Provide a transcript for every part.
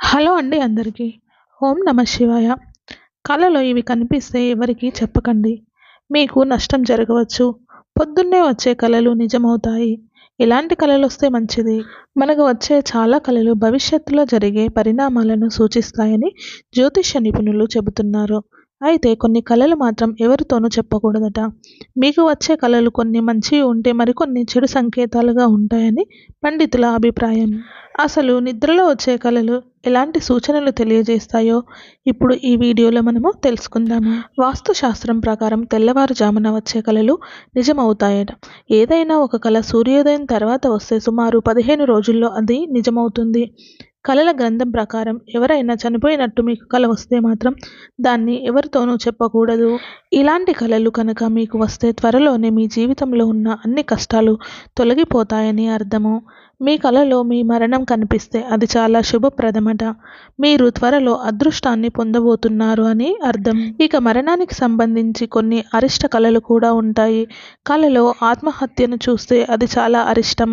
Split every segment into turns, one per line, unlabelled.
Hello అండి అందరికీ. ఓం నమ శివాయ. కళలో ఇవి కనిపిస్తే ఎవరికీ చెప్పకండి. మీకు నష్టం జరగవచ్చు. పొద్దున్నే వచ్చే కళలు నిజమవుతాయి. ఎలాంటి కళలు వస్తే మంచిది. మనకు వచ్చే చాలా కళలు భవిష్యత్తులో జరిగే పరిణామాలను సూచిస్తాయని జ్యోతిష్య నిపుణులు చెబుతున్నారు. అయితే కొన్ని కళలు మాత్రం ఎవరితోనూ చెప్పకూడదట. మీకు వచ్చే కళలు కొన్ని మంచివి ఉంటే మరికొన్ని చెడు సంకేతాలుగా ఉంటాయని పండితుల అభిప్రాయం. అసలు నిద్రలో వచ్చే కళలు ఎలాంటి సూచనలు తెలియజేస్తాయో ఇప్పుడు ఈ వీడియోలో మనము తెలుసుకుందాము. వాస్తు శాస్త్రం ప్రకారం తెల్లవారుజామున వచ్చే కళలు నిజమవుతాయట. ఏదైనా ఒక కళ సూర్యోదయం తర్వాత వస్తే సుమారు పదిహేను రోజుల్లో అది నిజమవుతుంది. కళల గ్రంథం ప్రకారం ఎవరైనా చనిపోయినట్టు మీకు కళ వస్తే మాత్రం దాన్ని ఎవరితోనూ చెప్పకూడదు. ఇలాంటి కళలు కనుక మీకు వస్తే త్వరలోనే మీ జీవితంలో ఉన్న అన్ని కష్టాలు తొలగిపోతాయని అర్థము. మీ కళలో మీ మరణం కనిపిస్తే అది చాలా శుభప్రదమట. మీరు త్వరలో అదృష్టాన్ని పొందబోతున్నారు అని అర్థం. ఇక మరణానికి సంబంధించి కొన్ని అరిష్ట కళలు కూడా ఉంటాయి. కళలో ఆత్మహత్యను చూస్తే అది చాలా అరిష్టం.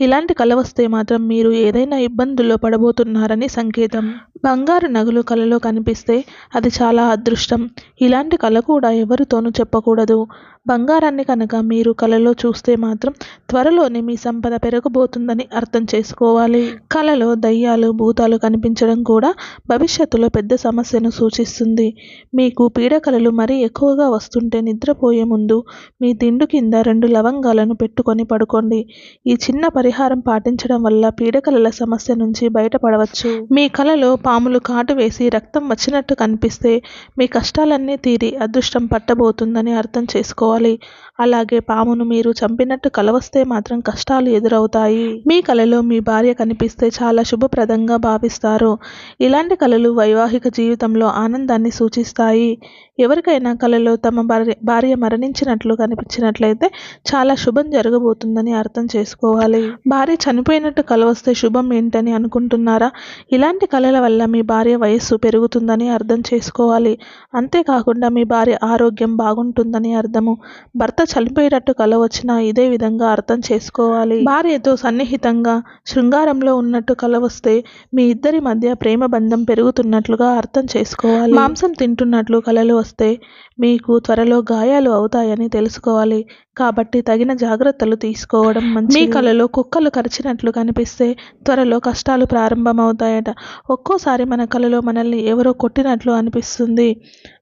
ఇలాంటి కళ వస్తే మాత్రం మీరు ఏదైనా ఇబ్బందుల్లో పడబోతున్నారని సంకేతం. బంగారు నగలు కలలో కనిపిస్తే అది చాలా అదృష్టం. ఇలాంటి కళ కూడా ఎవరితోనూ చెప్పకూడదు. బంగారాన్ని కనుక మీరు కలలో చూస్తే మాత్రం త్వరలోనే మీ సంపద పెరగబోతుందని అర్థం చేసుకోవాలి. కళలో దయ్యాలు భూతాలు కనిపించడం కూడా భవిష్యత్తులో పెద్ద సమస్యను సూచిస్తుంది. మీకు పీడకలలు మరీ ఎక్కువగా వస్తుంటే నిద్రపోయే ముందు మీ దిండు కింద రెండు లవంగాలను పెట్టుకొని పడుకోండి. ఈ చిన్న పరిహారం పాటించడం వల్ల పీడకలల సమస్య నుంచి బయటపడవచ్చు. మీ కలలో పాములు కాటు వేసి రక్తం వచ్చినట్టు కనిపిస్తే మీ కష్టాలన్నీ తీరి అదృష్టం పట్టబోతుందని అర్థం చేసుకోవాలి. అలాగే పామును మీరు చంపినట్టు కలవస్తే మాత్రం కష్టాలు ఎదురవుతాయి. మీ కలలో మీ భార్య కనిపిస్తే చాలా శుభప్రదంగా భావిస్తారు. ఇలాంటి కళలు వైవాహిక జీవితంలో ఆనందాన్ని సూచిస్తాయి. ఎవరికైనా కళలో తమ భార్య భార్య మరణించినట్లు కనిపించినట్లయితే చాలా శుభం జరగబోతుందని అర్థం చేసుకోవాలి. భార్య చనిపోయినట్టు కల వస్తే శుభం ఏంటని అనుకుంటున్నారా? ఇలాంటి కళల వల్ల మీ భార్య వయస్సు పెరుగుతుందని అర్థం చేసుకోవాలి. అంతేకాకుండా మీ భార్య ఆరోగ్యం బాగుంటుందని అర్థము. భర్త చనిపోయేటట్టు కల వచ్చినా ఇదే విధంగా అర్థం చేసుకోవాలి. భార్యతో సన్నిహితంగా శృంగారంలో ఉన్నట్టు కల వస్తే మీ ఇద్దరి మధ్య ప్రేమ బంధం పెరుగుతున్నట్లుగా అర్థం చేసుకోవాలి. మాంసం తింటున్నట్లు కలలు వస్తే మీకు త్వరలో గాయాలు అవుతాయని తెలుసుకోవాలి. కాబట్టి తగిన జాగ్రత్తలు తీసుకోవడం మంచి మీ కలలో కుక్కలు కరిచినట్లు కనిపిస్తే త్వరలో కష్టాలు ప్రారంభమవుతాయట. ఒక్కోసారి మన కలలో మనల్ని ఎవరో కొట్టినట్లు అనిపిస్తుంది.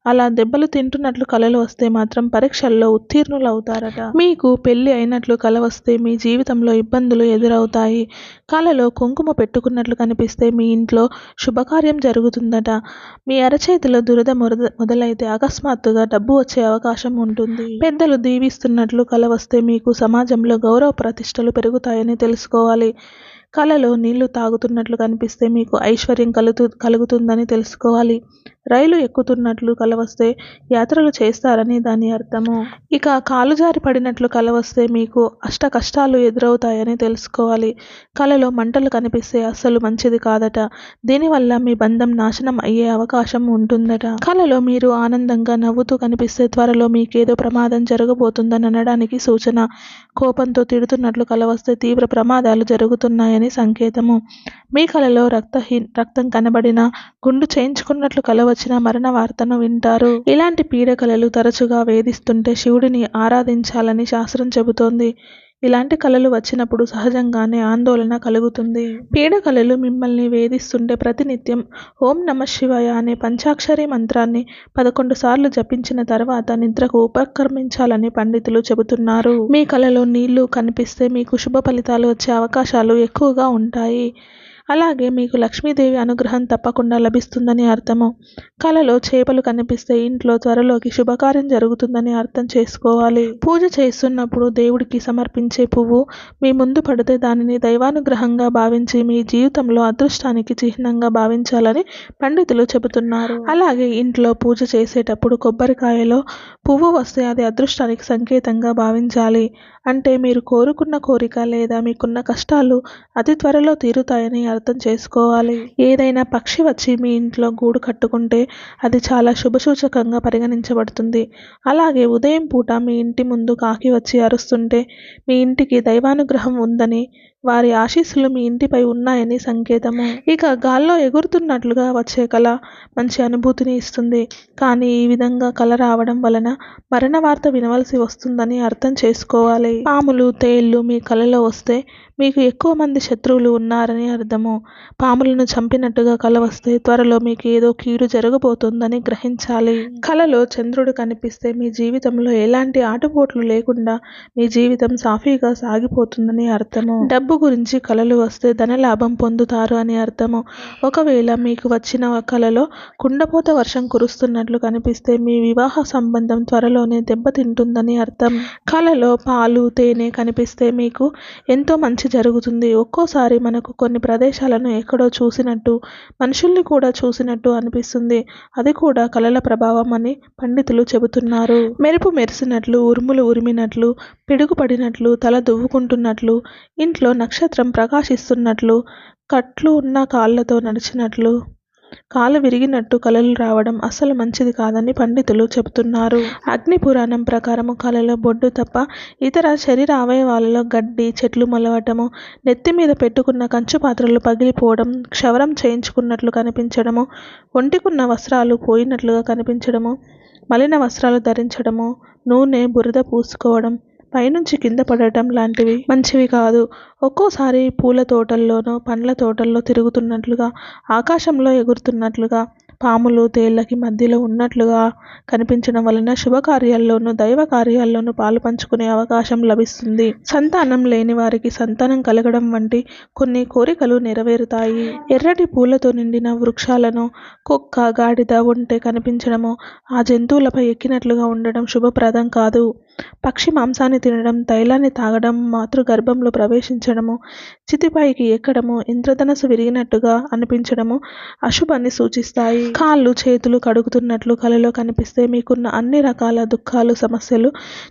అలా దెబ్బలు తింటున్నట్లు కలలు వస్తే మాత్రం పరీక్షల్లో ఉత్తీర్ణులు అవుతారట మీకు పెళ్ళి అయినట్లు కల వస్తే మీ జీవితంలో ఇబ్బందులు ఎదురవుతాయి. కలలో కుంకుమ పెట్టుకున్నట్లు కనిపిస్తే మీ ఇంట్లో శుభకార్యం జరుగుతుందట. మీ అరచేతిలో దురద మొదలైతే అకస్మాత్తుగా డబ్బు వచ్చే అవకాశం ఉంటుంది. పెద్దలు దీవిస్తున్నట్లు కల వస్తే మీకు సమాజంలో గౌరవ ప్రతిష్టలు పెరుగుతాయని తెలుసుకోవాలి. కలలో నీళ్ళు తాగుతున్నట్లు కనిపిస్తే మీకు ఐశ్వర్యం కలుగు కలుగుతుందని తెలుసుకోవాలి. రైలు ఎక్కుతున్నట్లు కలవస్తే యాత్రలు చేస్తారని దాని అర్థము. ఇక కాలు జారి పడినట్లు కలవస్తే మీకు అష్ట కష్టాలు ఎదురవుతాయని తెలుసుకోవాలి. కలలో మంటలు కనిపిస్తే అస్సలు మంచిది కాదట. దీనివల్ల మీ బంధం నాశనం అయ్యే అవకాశం ఉంటుందట. కలలో మీరు ఆనందంగా నవ్వుతూ కనిపిస్తే త్వరలో మీకేదో ప్రమాదం జరగబోతుందని అనడానికి సూచన. కోపంతో తిడుతున్నట్లు కలవస్తే తీవ్ర ప్రమాదాలు జరుగుతున్నాయని సంకేతము. మీ కలలో రక్తహీ రక్తం కనబడిన గుండు చేయించుకున్నట్లు కలవ వచ్చిన మరణ వార్తను వింటారు. ఇలాంటి పీడకలలు తరచుగా వేధిస్తుంటే శివుడిని ఆరాధించాలని శాస్త్రం చెబుతోంది. ఇలాంటి కళలు వచ్చినప్పుడు సహజంగానే ఆందోళన కలుగుతుంది. పీడకలలు మిమ్మల్ని వేధిస్తుంటే ప్రతినిత్యం ఓం నమ శివాయ అనే పంచాక్షరి మంత్రాన్ని పదకొండు సార్లు జపించిన తర్వాత నిద్రకు ఉపక్రమించాలని పండితులు చెబుతున్నారు. మీ కళలో నీళ్ళు కనిపిస్తే మీకు శుభ ఫలితాలు వచ్చే అవకాశాలు ఎక్కువగా ఉంటాయి. అలాగే మీకు లక్ష్మీదేవి అనుగ్రహం తప్పకుండా లభిస్తుందని అర్థము. కలలో చేపలు కనిపిస్తే ఇంట్లో త్వరలోకి శుభకార్యం జరుగుతుందని అర్థం చేసుకోవాలి. పూజ చేస్తున్నప్పుడు దేవుడికి సమర్పించే పువ్వు మీ ముందు పడితే దానిని దైవానుగ్రహంగా భావించి మీ జీవితంలో అదృష్టానికి చిహ్నంగా భావించాలని పండితులు చెబుతున్నారు. అలాగే ఇంట్లో పూజ చేసేటప్పుడు కొబ్బరికాయలో పువ్వు వస్తే అది అదృష్టానికి సంకేతంగా భావించాలి. అంటే మీరు కోరుకున్న కోరిక లేదా మీకున్న కష్టాలు అతి త్వరలో తీరుతాయని అర్థం చేసుకోవాలి. ఏదైనా పక్షి వచ్చి మీ ఇంట్లో గూడు కట్టుకుంటే అది చాలా శుభసూచకంగా పరిగణించబడుతుంది. అలాగే ఉదయం పూట మీ ఇంటి ముందు కాకి వచ్చి అరుస్తుంటే మీ ఇంటికి దైవానుగ్రహం ఉందని వారి ఆశీస్సులు మీ ఇంటిపై ఉన్నాయని సంకేతము. ఇక గాల్లో ఎగురుతున్నట్లుగా వచ్చే కళ మంచి అనుభూతిని ఇస్తుంది. కానీ ఈ విధంగా కళ రావడం వలన మరణ వార్త వినవలసి వస్తుందని అర్థం చేసుకోవాలి. పాములు తేళ్ళు మీ కలలో వస్తే మీకు ఎక్కువ మంది శత్రువులు ఉన్నారని అర్థము. పాములను చంపినట్టుగా కల వస్తే త్వరలో మీకు ఏదో కీడు జరగబోతుందని గ్రహించాలి. కలలో చంద్రుడు కనిపిస్తే మీ జీవితంలో ఎలాంటి ఆటుపోట్లు లేకుండా మీ జీవితం సాఫీగా సాగిపోతుందని అర్థము. డబ్బు గురించి కలలు వస్తే ధనలాభం పొందుతారు అని అర్థము. ఒకవేళ మీకు వచ్చిన కలలో కుండపోత వర్షం కురుస్తున్నట్లు కనిపిస్తే మీ వివాహ సంబంధం త్వరలోనే దెబ్బతింటుందని అర్థం. కలలో పాలు తేనె కనిపిస్తే మీకు ఎంతో మంచి జరుగుతుంది. ఒక్కోసారి మనకు కొన్ని ప్రదేశాలను ఎక్కడో చూసినట్టు మనుషుల్ని కూడా చూసినట్టు అనిపిస్తుంది. అది కూడా కలల ప్రభావం అని పండితులు చెబుతున్నారు. మెరుపు మెరిసినట్లు ఉరుములు ఉరిమినట్లు పిడుగు పడినట్లు తల దువ్వుకుంటున్నట్లు ఇంట్లో నక్షత్రం ప్రకాశిస్తున్నట్లు కట్లు ఉన్న కాళ్ళతో నడిచినట్లు కాలు విరిగినట్టు కలలు రావడం అసలు మంచిది కాదని పండితులు చెబుతున్నారు. అగ్ని పురాణం ప్రకారము కలలో బొడ్డు తప్ప ఇతర శరీర అవయవాలలో గడ్డి చెట్లు మొలవటము నెత్తి మీద పెట్టుకున్న కంచు పాత్రలు పగిలిపోవడం క్షవరం చేయించుకున్నట్లు కనిపించడము ఒంటికున్న వస్త్రాలు పోయినట్లుగా కనిపించడము మలిన వస్త్రాలు ధరించడము నూనె బురద పూసుకోవడం పైనుంచి కింద పడటం లాంటివి మంచివి కాదు. ఒక్కోసారి పూల తోటల్లోనో పండ్ల తోటల్లో తిరుగుతున్నట్లుగా ఆకాశంలో ఎగురుతున్నట్లుగా పాములు తేళ్ళకి మధ్యలో ఉన్నట్లుగా కనిపించడం వలన శుభకార్యాల్లోనూ దైవ కార్యాల్లోనూ పాలు పంచుకునే అవకాశం లభిస్తుంది. సంతానం లేని వారికి సంతానం కలగడం వంటి కొన్ని కోరికలు నెరవేరుతాయి. ఎర్రటి పూలతో నిండిన వృక్షాలను కుక్క గాడిద ఉంటే కనిపించడము ఆ జంతువులపై ఎక్కినట్లుగా ఉండడం శుభప్రదం కాదు. పక్షి మాంసాన్ని తినడం తైలాన్ని తాగడం మాతృగర్భంలో ప్రవేశించడము చితిపైకి ఎక్కడము ఇంద్రధనస్సు విరిగినట్టుగా అనిపించడము అశుభాన్ని సూచిస్తాయి. కాళ్ళు చేతులు కడుగుతున్నట్లు కలలో కనిపిస్తే మీకున్న అన్ని రకాల దుఃఖాలు సమస్యలు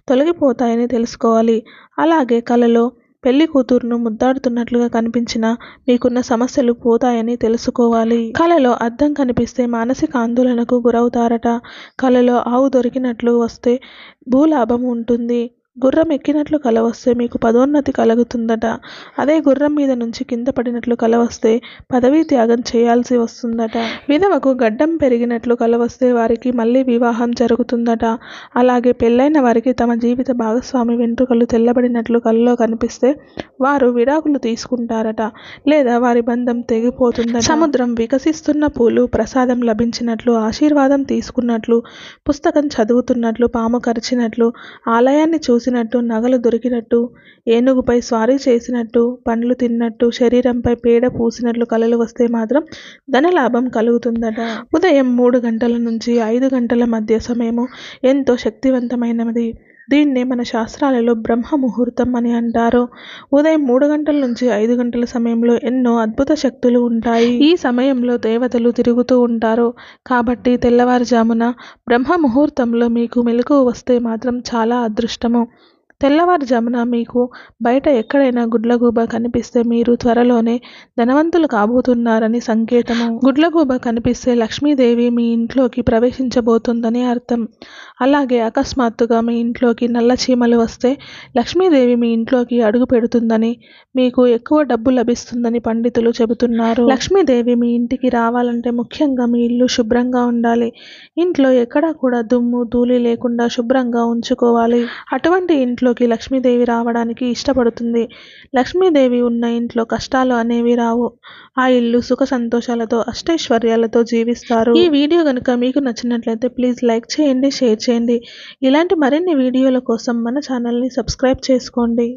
తొలగిపోతాయని తెలుసుకోవాలి. అలాగే కలలో పెళ్ళి కూతురును ముద్దాడుతున్నట్లుగా కనిపించిన మీకున్న సమస్యలు పోతాయని తెలుసుకోవాలి. కలలో అద్దం కనిపిస్తే మానసిక ఆందోళనకు గురవుతారట. కలలో ఆవు దొరికినట్లు వస్తే భూలాభం ఉంటుంది. గుర్రం ఎక్కినట్లు కల వస్తే మీకు పదోన్నతి కలుగుతుందట. అదే గుర్రం మీద నుంచి కింద పడినట్లు కల వస్తే పదవీ త్యాగం చేయాల్సి వస్తుందట. విధవకు గడ్డం పెరిగినట్లు కల వస్తే వారికి మళ్ళీ వివాహం జరుగుతుందట. అలాగే పెళ్ళైన వారికి తమ జీవిత భాగస్వామి వెంట్రుకలు తెల్లబడినట్లు కలలో కనిపిస్తే వారు విడాకులు తీసుకుంటారట. లేదా వారి బంధం తెగిపోతుందట. సముద్రం వికసిస్తున్న పూలు ప్రసాదం లభించినట్లు ఆశీర్వాదం తీసుకున్నట్లు పుస్తకం చదువుతున్నట్లు పాము కరిచినట్లు ఆలయాన్ని చూసి చూసినట్టు నగలు దొరికినట్టు ఏనుగుపై స్వారీ చేసినట్టు పండ్లు తిన్నట్టు శరీరంపై పేడ పూసినట్లు కలలు వస్తే మాత్రం ధనలాభం కలుగుతుందట. ఉదయం మూడు గంటల నుంచి ఐదు గంటల మధ్య సమయము ఎంతో శక్తివంతమైనది. దీన్నే మన శాస్త్రాలలో బ్రహ్మ ముహూర్తం అని అంటారు. ఉదయం మూడు గంటల నుంచి ఐదు గంటల సమయంలో ఎన్నో అద్భుత శక్తులు ఉంటాయి. ఈ సమయంలో దేవతలు తిరుగుతూ ఉంటారు. కాబట్టి తెల్లవారుజామున బ్రహ్మ ముహూర్తంలో మీకు మెలకువ వస్తే మాత్రం చాలా అదృష్టము. తెల్లవారుజామున మీకు బయట ఎక్కడైనా గుడ్లగూబ కనిపిస్తే మీరు త్వరలోనే ధనవంతులు కాబోతున్నారని సంకేతము. గుడ్లగూబ కనిపిస్తే లక్ష్మీదేవి మీ ఇంట్లోకి ప్రవేశించబోతుందని అర్థం. అలాగే అకస్మాత్తుగా మీ ఇంట్లోకి నల్ల చీమలు వస్తే లక్ష్మీదేవి మీ ఇంట్లోకి అడుగు పెడుతుందని మీకు ఎక్కువ డబ్బు లభిస్తుందని పండితులు చెబుతున్నారు. లక్ష్మీదేవి మీ ఇంటికి రావాలంటే ముఖ్యంగా మీ ఇల్లు శుభ్రంగా ఉండాలి. ఇంట్లో ఎక్కడా కూడా దుమ్ము ధూళి లేకుండా శుభ్రంగా ఉంచుకోవాలి. అటువంటి ఇంట్లో ఇంట్లోకి లక్ష్మీదేవి రావడానికి ఇష్టపడుతుంది. లక్ష్మీదేవి ఉన్న ఇంట్లో కష్టాలు అనేవి రావు. ఆ ఇల్లు సుఖ సంతోషాలతో అష్టైశ్వర్యాలతో జీవిస్తారు. ఈ వీడియో కనుక మీకు నచ్చినట్లయితే ప్లీజ్ లైక్ చేయండి షేర్ చేయండి. ఇలాంటి మరిన్ని వీడియోల కోసం మన ఛానల్ని సబ్స్క్రైబ్ చేసుకోండి.